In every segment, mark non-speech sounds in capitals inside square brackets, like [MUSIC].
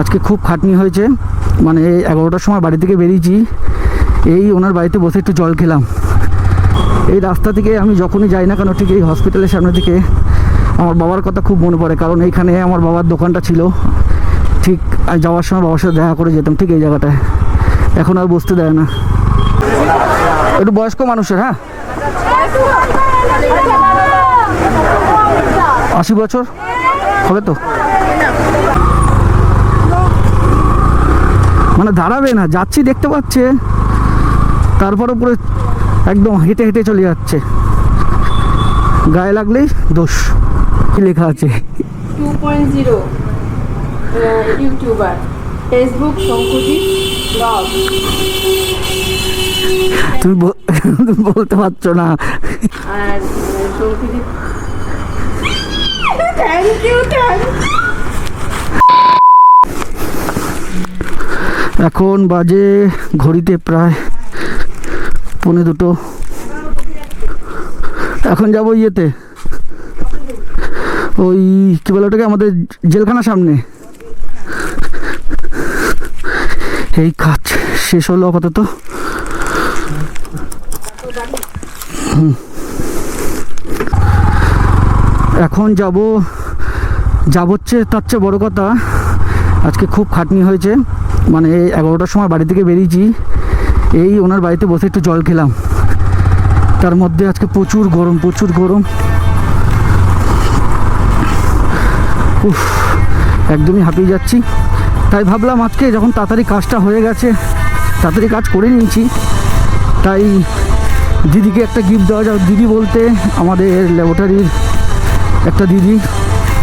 আজকে খুব খাটনি হয়েছে। মানে এই এগারোটার সময় বাড়ি থেকে বেরিয়েছি। এই ওনার বাড়িতে বসে একটু জল খেলাম। এই রাস্তা থেকে আমি যখনই যাই না কেন, ঠিক এই হসপিটালের সামনে থেকে আমার বাবার কথা খুব মনে পড়ে। কারণ এইখানে আমার বাবার দোকানটা ছিল। ঠিক যাওয়ার সময় বাবার সাথে দেখা করে যেতাম ঠিক এই জায়গাটায়। এখন আর বসতে দেয় না। একটু বয়স্ক মানুষের হ্যাঁ? আশি বছর? হবে তো? মানে দাঁড়াবে না যাচ্ছি দেখতে পাচ্ছে। তারপর উপরে একদম হেঁটে হেঁটে চলে যাচ্ছে। গায়ে লাগলেই দোষ কি লেখা আছে? 2.0 ইউটিউবার। Facebook শঙ্কুজি blog. তুমি বলতে পারছ না। আর শঙ্কুজি থ্যাংক ইউ থ্যাংক এখন বাজে ঘড়িতে প্রায় পৌনে দুটো। এখন যাব ইয়েতে। ওই কী বলে ওটাকে? আমাদের জেলখানার সামনে। এই কাজ শেষ হলো আপাতত। এখন যাব যাব হচ্ছে, তার চেয়ে বড় কথা, আজকে খুব খাটনি হয়েছে। মানে এগারোটার সময় বাড়ি থেকে বেরিয়েছি। এই ওনার বাড়িতে বসে একটু জল খেলাম। তার মধ্যে আজকে প্রচুর গরম প্রচুর গরম। উফ, একদমই হাঁপিয়ে যাচ্ছি। তাই ভাবলাম আজকে যখন তাড়াতাড়ি কাজটা হয়ে গেছে, তাড়াতাড়ি কাজ করে নিয়েছি। তাই দিদিকে একটা গিফট দেওয়া যাক। দিদি বলতে আমাদের ল্যাবরেটরির একটা দিদি।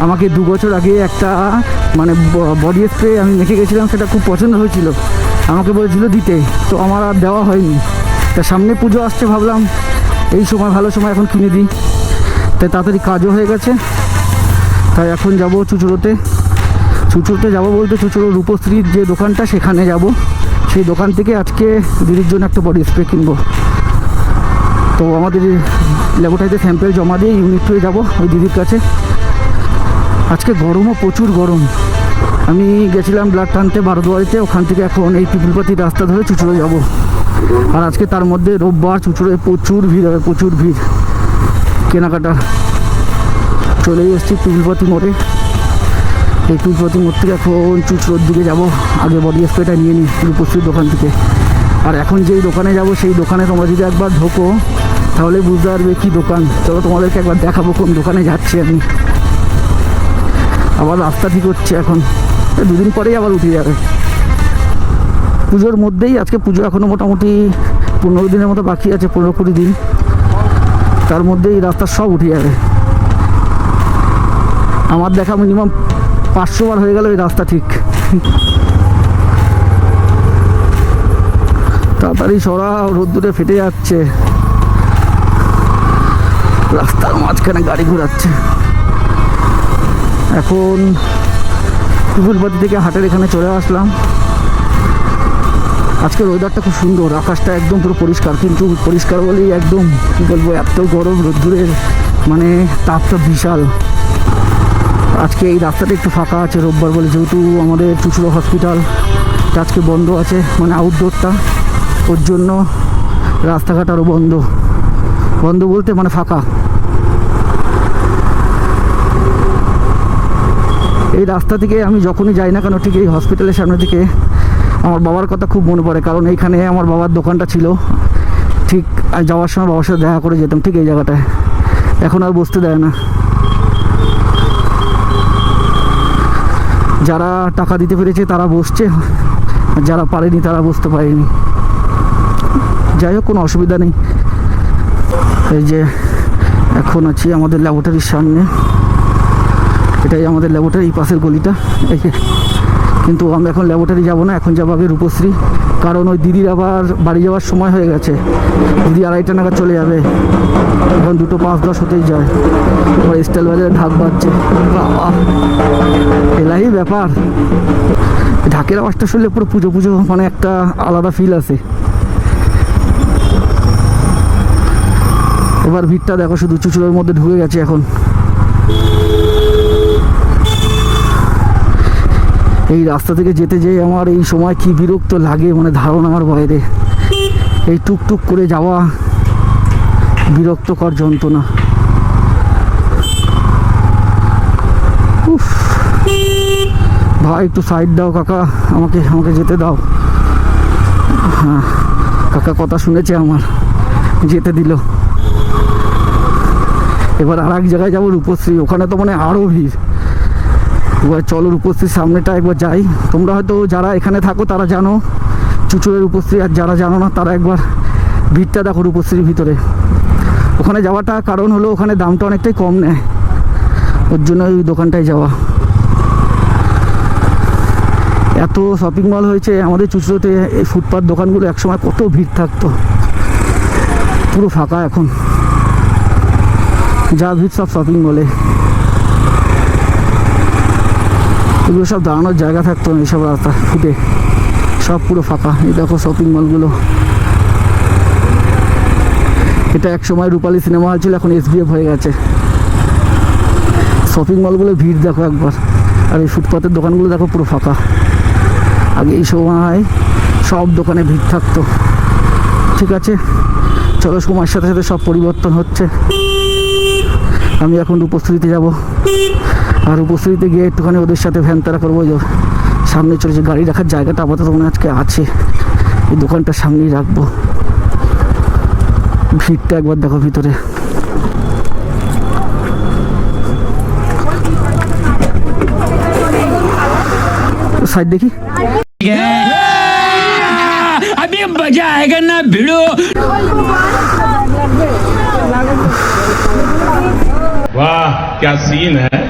আমাকে দু বছর আগে একটা মানে বডি স্প্রে আমি মেখে গেছিলাম, সেটা খুব পছন্দ হয়েছিল। আমাকে বলেছিল দিতে, তো আমার আর দেওয়া হয়নি। তা সামনে পুজো আসছে ভাবলাম, এই সময়, ভালো সময়, এখন কিনে দিই। তাই তাড়াতাড়ি কাজও হয়ে গেছে। তাই এখন যাব চুচুড়োতে। চুচুড়োতে যাব বলতে চুচুড়ো রূপশ্রীর যে দোকানটা, সেখানে যাব। সেই দোকান থেকে আজকে দিদির জন্য একটা বডি স্প্রে কিনবো। তো আমাদের ল্যাবরেটরিতে স্যাম্পেল জমা দিয়ে ইউনিট হয়ে যাব ওই দিদির কাছে। আজকে গরমও প্রচুর গরম। আমি গেছিলাম ব্লাড টানতে বারোদুয়ারিতে ওখান থেকে এখন এই পিপুলপাতি রাস্তা ধরে চুচুড়ো যাব। আর আজকে তার মধ্যে রোববার চুচুড়োয় প্রচুর ভিড় হবে, প্রচুর ভিড়। কেনাকাটা। চলে এসেছি পিপুলপাতি মোড়ে। এই পিপুলপাতি মোড় থেকে এখন চুচুড়োর দিকে যাব। আগে বডি স্প্রেটা নিয়ে নিই রূপশ্রীর দোকান থেকে। আর এখন যেই দোকানে যাব, সেই দোকানে তোমরা যদি একবার ঢোকো, তাহলে বুঝতে পারবে কী দোকান। চলো তোমাদেরকে একবার দেখাবো কোন দোকানে যাচ্ছি আমি। আবার রাস্তা ঠিক হচ্ছে এখন। দুদিন পরেই আবার উঠে যাবে। পুজোর মধ্যেই আজকে পুজো এখনও মোটামুটি পনেরো দিনের মতো বাকি আছে, পনেরো কুড়ি দিন। তার মধ্যেই রাস্তা সব উঠে যাবে। আমার দেখা মিনিমাম পাঁচশো বার হয়ে গেল ওই রাস্তা ঠিক। তাড়াতাড়ি সরা, রোদ্দুরে ফেটে যাচ্ছে। রাস্তার মাঝখানে গাড়ি ঘোরাচ্ছে। এখন পিপুলপাতি থেকে হাটের এখানে চলে আসলাম। আজকের ওয়েদারটা খুব সুন্দর, আকাশটা একদম পুরো পরিষ্কার, কিন্তু পরিষ্কার বলেই একদম, কী বলব, এত গরম রোদ্দুরের মানে তাপটা বিশাল। আজকে এই রাস্তাটা একটু ফাঁকা আছে রোববার বলে, যেহেতু আমাদের চুচুড়ো হসপিটাল আজকে বন্ধ আছে মানে আউটডোরটা ওর জন্য রাস্তাঘাট আরও বন্ধ। বন্ধ বলতে মানে ফাঁকা। এই রাস্তা থেকে আমি যখনই যাই না কেন, ঠিক এই হসপিটালের সামনে থেকে আমার বাবার কথা খুব মনে পড়ে। কারণ এইখানে আমার বাবার দোকানটা ছিল। ঠিক যাওয়ার সময় বাবার সাথে দেখা করে যেতাম ঠিক এই জায়গাটায়। এখন আর বসতে দেয় না। যারা টাকা দিতে পেরেছে তারা বসছে। যারা পারেনি তারা বসতে পারেনি। যাই হোক, কোনো অসুবিধা নেই। এই যে এখন আছি আমাদের ল্যাবরেটরির সামনে। এটাই আমাদের ল্যাবরেটরি এই পাশের গলিটা, এই। কিন্তু আমরা এখন ল্যাবরেটরি যাব না, এখন যাব আগে রূপশ্রী। কারণ ওই দিদির আবার বাড়ি যাওয়ার সময় হয়ে গেছে। দিদি আড়াইটা নাগাদ চলে যাবে। এখন দুটো পাঁচ দশ হতেই যায়। এবার স্টাইল বাজারে ঢাক বাজছে। এলাই ব্যাপার। ঢাকের আওয়াজটা শুনলে পুরো পুজো পুজো মানে একটা আলাদা ফিল আছে এবার ভিড়টা দেখো, শুধু চুচুড়োর মধ্যে ঢুকে গেছে এখন। এই রাস্তা থেকে যেতে যেয়ে আমার এই সময় কি বিরক্ত লাগে মানে ধারণার বাইরে। এই টুকটুক করে যাওয়া বিরক্তকর যন্ত্রণা। ভাই, একটু সাইড দাও কাকা। আমাকে আমাকে যেতে দাও। হ্যাঁ কাকা কথা শুনেছে আমার। যেতে দিল। এবার আর এক জায়গায় যাব রূপশ্রী। ওখানে তো মানে আরও ভিড়। এবার চলো রূপশ্রীর সামনেটা একবার যাই। তোমরা হয়তো যারা এখানে থাকো, তারা জানো। চুচুড়ের রূপশ্রী আর যারা জানো না, তারা একবার ভিড়টা দেখো উপস্থিতির ভিতরে। ওখানে যাওয়াটা কারণ হলো, ওখানে দামটা অনেকটাই কম নেয়। ওর জন্য ওই দোকানটায় যাওয়া। এত শপিং মল হয়েছে, আমাদের চুচড়োতে এই ফুটপাত দোকানগুলো একসময় কত ভিড় থাকতো। পুরো ফাঁকা এখন। যা ভিড় সব শপিং মলে এগুলো সব দাঁড়ানোর জায়গা থাকতো না এইসব রাস্তা, ফুটে। সব পুরো ফাঁকা। এই দেখো শপিং মলগুলো এটা এক সময় রূপালী সিনেমা হল ছিল, এখন এসবিএফ হয়ে গেছে। শপিং মলগুলো ভিড় দেখো একবার। আর এই ফুটপাতের দোকানগুলো দেখো পুরো ফাঁকা। আগে এই সময় সব দোকানে ভিড় থাকতো। ঠিক আছে? চলো সময়ের সাথে সাথে সব পরিবর্তন হচ্ছে। আমি এখন উপস্থিতিতে যাব। আর উপস্থিতিতে গিয়ে একটুখানি ওদের সাথে ভ্যান তারা করবো যে সামনে চলেছে গাড়ি রাখার জায়গাটা আপাতত মনে হয় আজকে আছে এই দোকানটার সামনেই রাখবো ভিড়টা একবার দেখো ভিতরে সাইড দেখি अभी मजा आएगा ना भिड़ो वाह क्या सीन है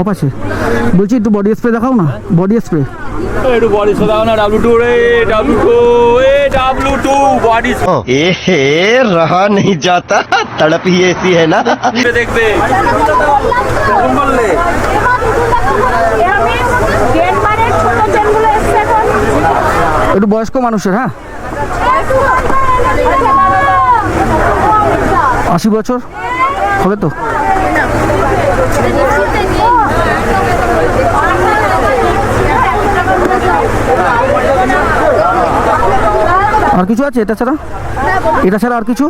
অপাশে বলছি একটু বডি স্প্রে দেখাও না? বডি স্প্রে একটু বডি স্প্রে দাও না ডাব্লু টু রে ডাব্লু টু এ ডাব্লু টু বডি এ হে রহা নেই যাতা তড়প হি এসি হ্যায় না। দেখবে একটু বয়স্ক মানুষের হ্যাঁ? আশি বছর হবে তো? আর কিছু আছে এটা ছাড়া? এটা ছাড়া আর কিছু?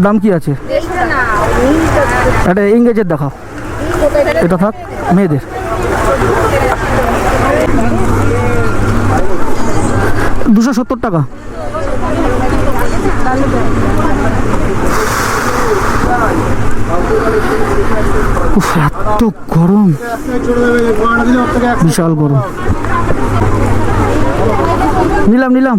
দাম কি আছে? এটা ইংরেজের দেখাও। এটা থাক, মেয়েদের। দুশো সত্তর টাকা। এত গরম। বিশাল গরম। নিলাম নিলাম।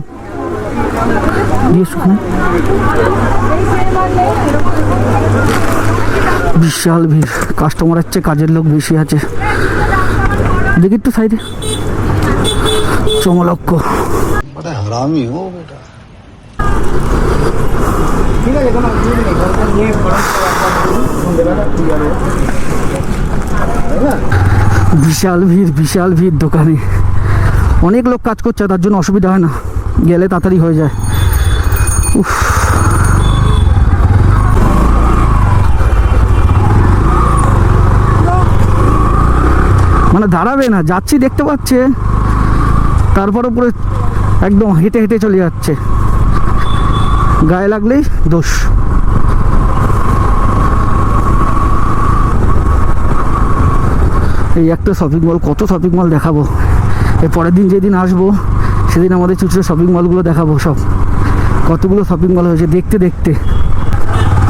বিশাল ভিড়। কাস্টমারের চেয়ে কাজের লোক বেশি আছে। দেখি একটু সাইডে চমলক্ষ বিশাল ভিড় বিশাল ভিড় দোকানে। অনেক লোক কাজ করছে তার জন্য অসুবিধা হয় না। গেলে তাড়াতাড়ি হয়ে যায়। উফ। মানে দাঁড়াবে না, যাচ্ছি দেখতে পাচ্ছে তারপর উপরে একদম হেঁটে হেঁটে চলে যাচ্ছে। গায়ে লাগলেই দোষ। এই একটা শপিং মল কত শপিং মল দেখাবো। এর পরের দিন যেদিন আসব সেদিন আমাদের চুচড়ো শপিং মলগুলো দেখাবো সব। কতগুলো শপিং মল হয়েছে দেখতে দেখতে।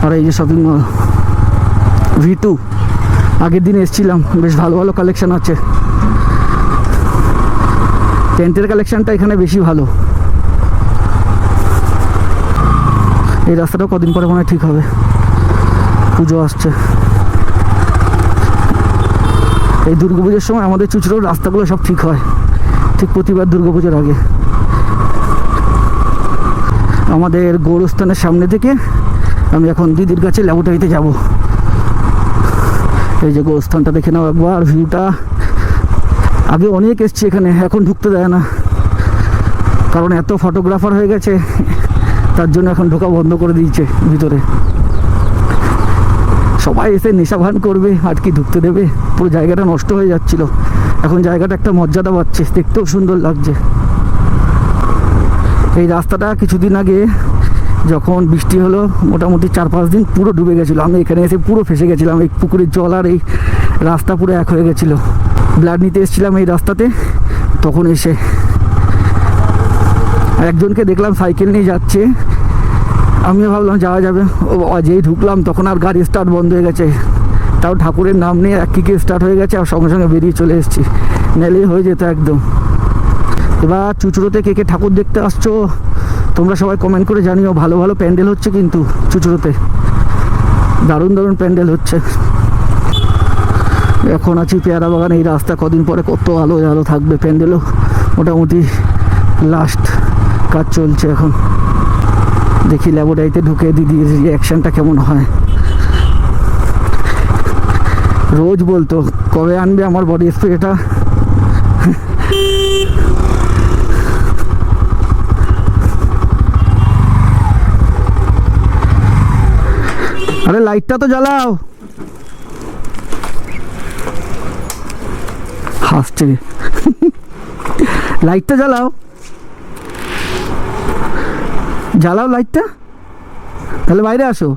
আর এই যে শপিং মল ভি টু আগের দিন এসেছিলাম, বেশ ভালো ভালো কালেকশন আছে। টেন্টের কালেকশনটা এখানে বেশি ভালো। এই রাস্তাটাও কদিন পরে মনে ঠিক হবে। পুজো আসছে। এই দুর্গা পুজোর সময় আমাদের চুচড়োর রাস্তাগুলো সব ঠিক হয়। ঠিক প্রতিবার দুর্গাপুজোর আগে। আমাদের গৌরস্থানের সামনে থেকে আমি এখন দিদির কাছে ল্যাবরেটরিতে যাব। এই যে গোস্থানটা দেখে নাও একবার ভিউটা আগে অনেক এসছি এখানে, এখন ঢুকতে দেয় না। কারণ এত ফটোগ্রাফার হয়ে গেছে, তার জন্য এখন ঢোকা বন্ধ করে দিয়েছে ভিতরে। সবাই এসে নেশা ভান করবে আর কি ঢুকতে দেবে। পুরো জায়গাটা নষ্ট হয়ে যাচ্ছিল। এখন জায়গাটা একটা মর্যাদা পাচ্ছে, দেখতেও সুন্দর লাগছে। এই রাস্তাটা কিছুদিন আগে যখন বৃষ্টি হলো, মোটামুটি চার পাঁচ দিন পুরো ডুবে গেছিল। আমি এখানে এসে পুরো ফেসে গেছিলাম। এই পুকুরের জল আর এই রাস্তা পুরো এক হয়ে গেছিল। ব্লাড নিতে এসেছিলাম এই রাস্তাতে, তখন এসে একজনকে দেখলাম সাইকেল নিয়ে যাচ্ছে। আমিও ভাবলাম যাওয়া যাবে। ও যেই ঢুকলাম, তখন আর গাড়ি স্টার্ট বন্ধ হয়ে গেছে। তাও ঠাকুরের নাম নিয়ে এক কিকে স্টার্ট হয়ে গেছে, আর সঙ্গে সঙ্গে বেরিয়ে চলে এসেছি। নেলেই হয়ে যেত একদম। এবার চুচুড়োতে কে কে ঠাকুর দেখতে আসছো? তোমরা সবাই কমেন্ট করে জানিও। ভালো ভালো প্যান্ডেল হচ্ছে কিন্তু চুচুড়োতে। দারুণ দারুণ প্যান্ডেল হচ্ছে। এখন আছি পেয়ারা বাগান। এই রাস্তা কদিন পরে কত আলো আলো থাকবে প্যান্ডেলও। মোটামুটি লাস্ট কাজ চলছে এখন। দেখি ল্যাবোটারিতে ঢুকে দিদির রিয়াকশানটা কেমন হয়। রোজ বলতো, কবে আনবে আমার বডি স্প্রেটা আরে লাইটটা তো জ্বালাও। হাসছে। [LAUGHS] লাইটটা জ্বালাও। জ্বালাও লাইটটা। তাহলে বাইরে আসো।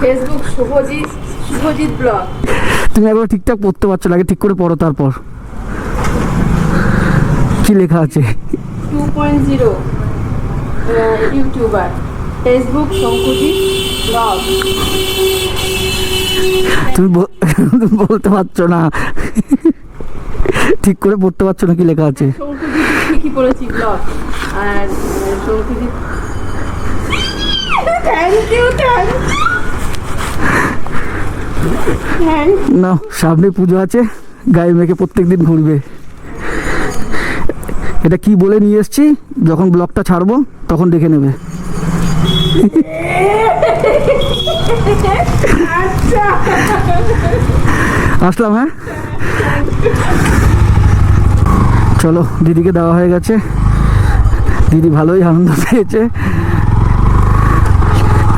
Facebook Shubhajit Shubhajit blog. তুমি একবার ঠিকঠাক পড়তে পারছ আগে ঠিক করে পড়ো তারপর। কি লেখা আছে? Two point zero YouTuber Facebook Shankujit blog. তুমি [LAUGHS] বলতে পারছ না। ঠিক করে পড়তে পারছ না কি লেখা আছে? ঠিকই পড়েছি ব্লগ। আর আহ, থ্যাংক ইউ থ্যাংক থ্যাংক না সামনে পুজো আছে গায়ে মেখে প্রত্যেক দিন ঘুরবে। এটা কি বলে নিয়ে এসছি? যখন ব্লগটা ছাড়বো তখন দেখে নেবে। [LAUGHS] আচ্ছা। আসলাম হ্যাঁ? চলো, দিদিকে দেওয়া হয়ে গেছে। দিদি ভালোই আনন্দ পেয়েছে।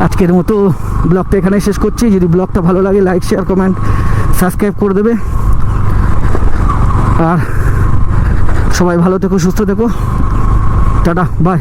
আজকের মতো ব্লগটা এখানে শেষ করছি। যদি ব্লগটা ভালো লাগে লাইক শেয়ার কমেন্ট সাবস্ক্রাইব করে দেবে। আর সবাই ভালো থেকো, সুস্থ থেকো। Tata bye